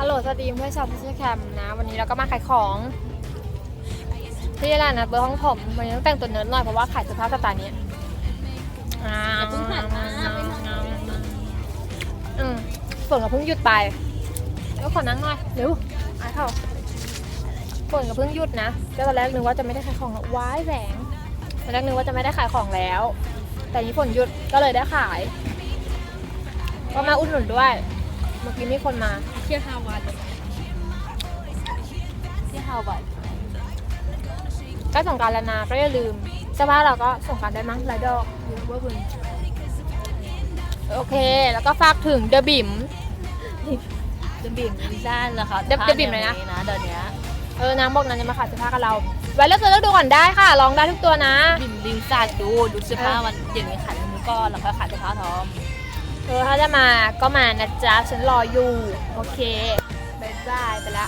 ฮัลโหลสวัสดีเพื่อนชาวพิเศษแคมป์นะ วันนี้เราก็มาขายของที่ร้านนะเบอร์ห้องผมวันนี้ต้องแต่งตัวเนิร์ดหน่อยเพราะว่าขายเสื้อผ้าสไตล์นี้อ่าอืมฝนก็เพิ่งหยุดไปเดี๋ยวขอนั่งหน่อยเร็วอายเขาฝนก็เพิ่งหยุดนะก็ตอนแรกนึกว่าจะไม่ได้ขายของแล้วว้ายแสงตอนแรกนึกว่าจะไม่ได้ขายของแล้ว แต่นี้ฝนหยุดก็เลยได้ขายก็มาอุดหนุนด้วย มื่อกี้มีคนมาเที่ยวฮาวาดเที่ยวฮาวาดใกล้สงกรารแล้วนะก็อย่าลืมเสื้อผ้าเราก็สงกรารได้มั้งหลายดอกเยอะเวอร์คุณโอเค แล้วก็ฝากถึงเดอะบิมเดบิมลิซ่าเหรอคะเดบเดบิมเลยนะนะเดี๋ยวนี้เออนางบอกนางจะมาขายเสื้อผ้ากับเรา ไว้เลือกซื้อเลือกดูก่อนได้ค่ะลองได้ทุกตัวนะ บิมลิซ่าดูดูเสื้อผ้าวันเดี๋ยวนี้ขายมือก้อนแล้วก็ขายเสื้อผ้าทอม เออถ้าจะมาก็มานะจ๊ะ ฉันรออยู่ โอเคบายบายไปละ